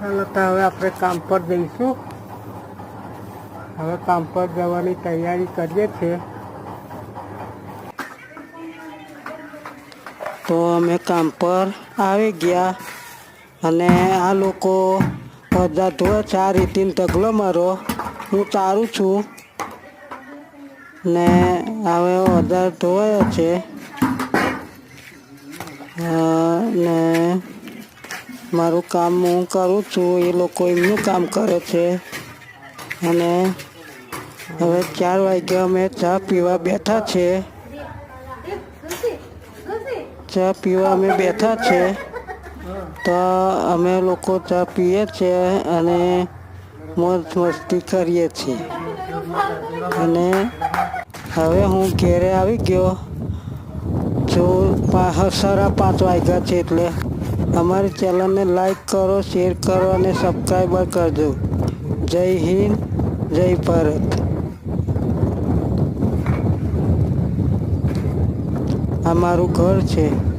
ચાલો તો હવે આપણે કામ પર જઈશું. હવે કામ પર જવાની તૈયારી કરીએ છીએ. તો અમે કામ પર આવી ગયા અને આ લોકો બધા ધોવે છે આ રીતિન ઢગલો મારો. હું તારું છું. ને હવે વધારે ધોવાયો છે. ને મારું કામ હું કરું છું, એ લોકો એમનું કામ કરે છે. અને હવે ચાર વાગ્યા અમે ચા પીવા બેઠા છે. ચા પીવા અમે બેઠા છે. તો અમે લોકો ચા પીએ છીએ અને મોજ મસ્તી કરીએ છીએ. અને હવે હું ઘેરે આવી ગયો જો સાડા પાંચ વાગ્યા છે એટલે. અમારી ચેનલને લાઈક કરો, શેર કરો અને સબસ્ક્રાઈબર કરજો. જય હિન્દ, જય ભારત. આ મારું ઘર છે.